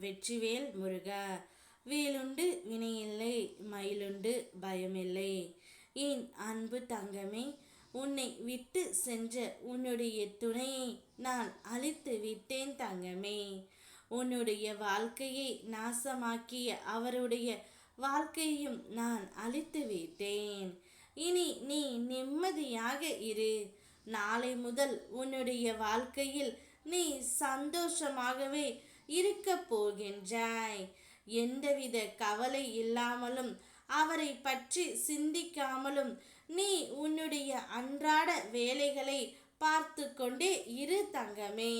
வெற்றிவேல் முருகா வேலுண்டு வினையில்லை மயிலுண்டு பயமில்லை. என் அன்பு தங்கமே உன்னை விட்டு சென்ற உன்னுடைய துணையை நான் அழித்து விட்டேன் தங்கமே. உன்னுடைய வாழ்க்கையை நாசமாக்கிய அவருடைய வாழ்க்கையும் நான் அழித்து விட்டேன். இனி நீ நிம்மதியாக இரு. நாளை முதல் உன்னுடைய வாழ்க்கையில் நீ சந்தோஷமாகவே இருக்க போகின்றாய். எந்தவித கவலை இல்லாமலும் அவரை பற்றி சிந்திக்காமலும் நீ உன்னுடைய அன்றாட வேலைகளை பார்த்து கொண்டே இரு தங்கமே.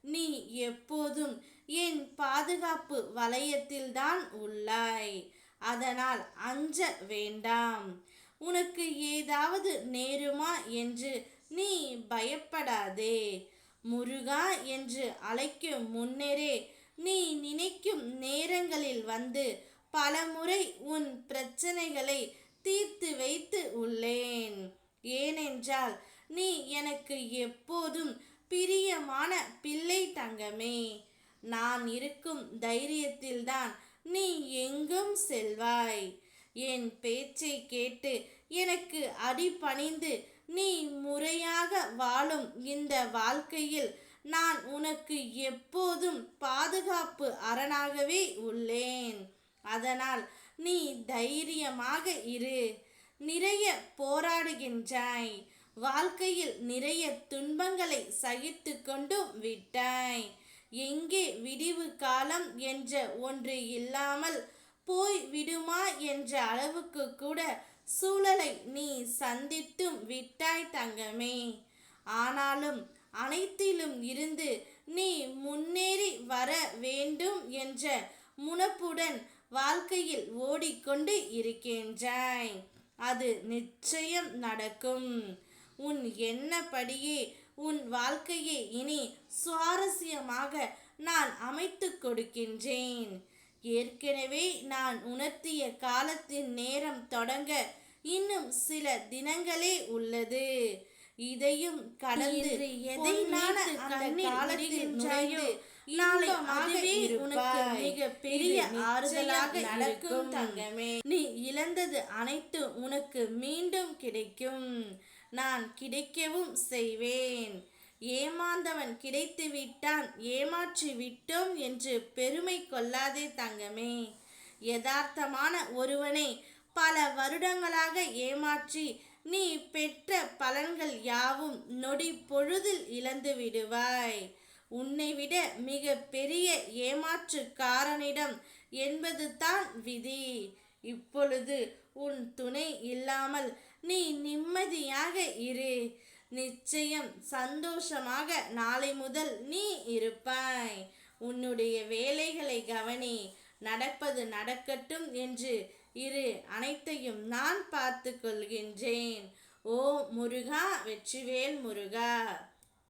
நீ எப்போதும் என் பாதுகாப்பு வலயத்தில்தான் உள்ளாய். அதனால் அஞ்ச வேண்டாம். உனக்கு ஏதாவது நேருமா என்று நீ பயப்படாதே. முருகா என்று அழைக்கும் முன்னரே நீ நினைக்கும் நேரங்களில் வந்து பலமுறை உன் பிரச்சனைகளை தீர்த்து வைத்து உள்ளேன். ஏனென்றால் நீ எனக்கு எப்போதும் பிரியமான பிள்ளை தங்கமே. நான் இருக்கும் தைரியத்தில்தான் நீ எங்கும் செல்வாய். என் பேச்சை கேட்டு எனக்கு அடிபணிந்து நீ முறையாக வாழும் இந்த வாழ்க்கையில் நான் உனக்கு எப்போதும் பாதுகாப்பு அரணாகவே உள்ளேன். அதனால் நீ தைரியமாக இரு. நிறைய போராடுகின்றாய். வாழ்க்கையில் நிறைய துன்பங்களை சகித்து கொண்டும் விட்டாய். எங்கே விடிவு காலம் என்ற ஒன்று இல்லாமல் போய் விடுமா என்ற அளவுக்கு கூட சூழலை நீ சந்தித்தும் விட்டாய் தங்கமே. ஆனாலும் அனைத்திலும் இருந்து நீ முன்னேறி வர வேண்டும் என்ற முனப்புடன் வாழ்க்கையில் ஓடிக்கொண்டு இருக்கின்றாய். அது நிச்சயம் நடக்கும். உன் எண்ணப்படியே உன் வாழ்க்கையை இனி சுவாரஸ்யமாக நான் அமைத்து கொடுக்கின்றேன். ஏற்கனவே நான் உணர்த்திய காலத்தின் நேரம் தொடங்க இன்னும் சில தினங்களே உள்ளது. இதையும் கடந்து எதை மிக பெரிய ஆறுதலாக நடக்கும். தங்கமே. நீ இழந்தது அனைத்து உனக்கு மீண்டும் கிடைக்கும். நான் கிடைக்கவும் செய்வேன். ஏமாந்தவன் கிடைத்து விட்டான் ஏமாற்றி விட்டோம் என்று பெருமை கொள்ளாதே தங்கமே. யதார்த்தமான ஒருவனை பல வருடங்களாக ஏமாற்றி நீ பெற்ற பலன்கள் யாவும் நொடி பொழுதில் இழந்து விடுவாய். உன்னை விட மிக பெரிய ஏமாற்றுக்காரனிடம் என்பது தான் விதி. இப்பொழுது உன் துணை இல்லாமல் நீ நிம்மதியாக இரு. நிச்சயம் சந்தோஷமாக நாளை முதல் நீ இருப்பாய். உன்னுடைய வேலைகளை கவனி. நடப்பது நடக்கட்டும் என்று இரு அனைத்தையும் நான் பார்த்து கொள்கின்றேன். ஓ முருகா வெற்றிவேல் முருகா!